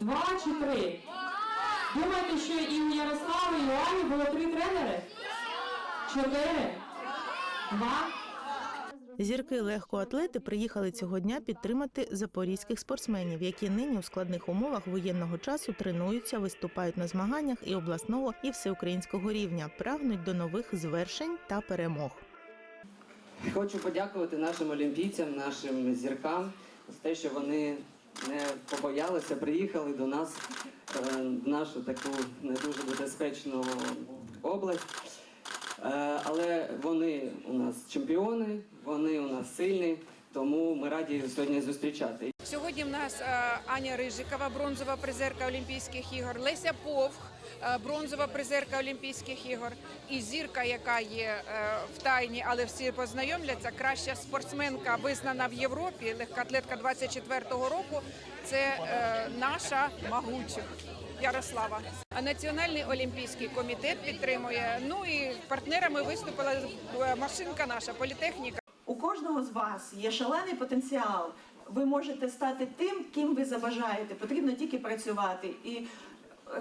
Два чи три? Думаєте, що і у Ярослави, і у Ані було три тренери? Чотири? Два? Зірки легкоатлети приїхали цього дня підтримати запорізьких спортсменів, які нині у складних умовах воєнного часу тренуються, виступають на змаганнях і обласного, і всеукраїнського рівня, прагнуть до нових звершень та перемог. Хочу подякувати нашим олімпійцям, нашим зіркам за те, що вони не побоялися, приїхали до нас е, в нашу таку не дуже безпечну область. Е, Але вони у нас чемпіони, вони у нас сильні, тому ми раді сьогодні зустрічати. Сьогодні в нас е, Аня Рижикова, бронзова призерка Олімпійських ігор, Леся Повх, е, бронзова призерка Олімпійських ігор, і зірка, яка є е, в тайні, але всі познайомляться. Краща спортсменка, визнана в Європі, легкоатлетка 24-го року. Це наша Магучих. Ярослава. Національний олімпійський комітет підтримує. Ну і партнерами виступила машинка наша політехніка. У кожного з вас є шалений потенціал. Ви можете стати тим, ким ви забажаєте. Потрібно тільки працювати. І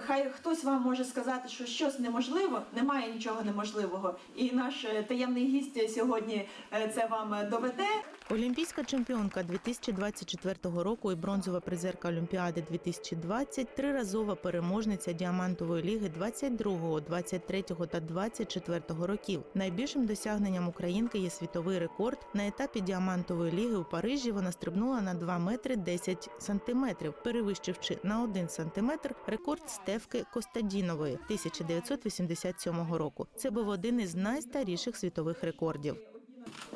хай хтось вам може сказати, що щось неможливо, немає нічого неможливого. І наш е, таємний гість сьогодні е, це вам е, доведе. Олімпійська чемпіонка 2024 року і бронзова призерка Олімпіади 2020, триразова переможниця діамантової ліги 22, 23 та 24 років. Найбільшим досягненням українки є світовий рекорд. На етапі діамантової ліги у Парижі вона стрибнула на 2 метри 10 сантиметрів, перевищивши на 1 сантиметр рекорд Стевки Костадінової 1987 року. Це був один із найстаріших світових рекордів.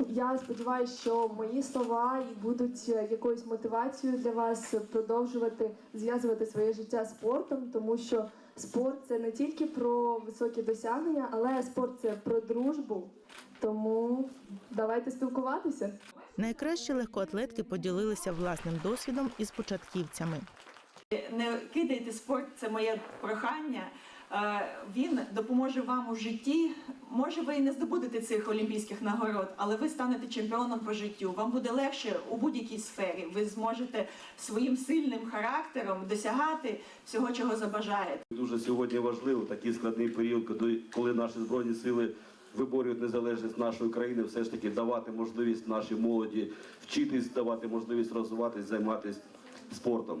Я сподіваюся, що мої слова і будуть е, якоюсь мотивацією для вас продовжувати зв'язувати своє життя з спортом, тому що спорт це не тільки про високі досягнення, але спорт це про дружбу. Тому давайте спілкуватися. Найкращі легкоатлетки поділилися власним досвідом із початківцями. Не кидайте спорт, це моє прохання. Е, Він допоможе вам у житті. Може, ви і не здобудете цих олімпійських нагород, але ви станете чемпіоном по життю. Вам буде легше у будь-якій сфері. Ви зможете своїм сильним характером досягати всього, чого забажаєте. Дуже сьогодні важливо такий складний період, коли- наші збройні сили виборюють незалежність нашої країни, все ж таки давати можливість нашій молоді вчитись, давати можливість розвиватись, займатися спортом.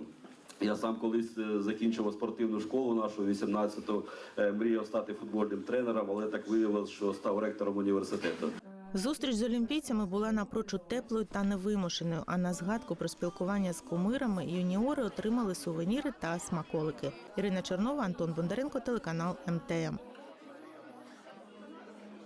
Я сам колись е, закінчував спортивну школу нашу 18-ту, е, мріяв стати футбольним тренером, але так виявилось, що став ректором університету. Зустріч з олімпійцями була напрочуд теплою та невимушеною. А на згадку про спілкування з кумирами юніори отримали сувеніри та смаколики. Ірина Чернова, Антон Бондаренко, телеканал МТМ.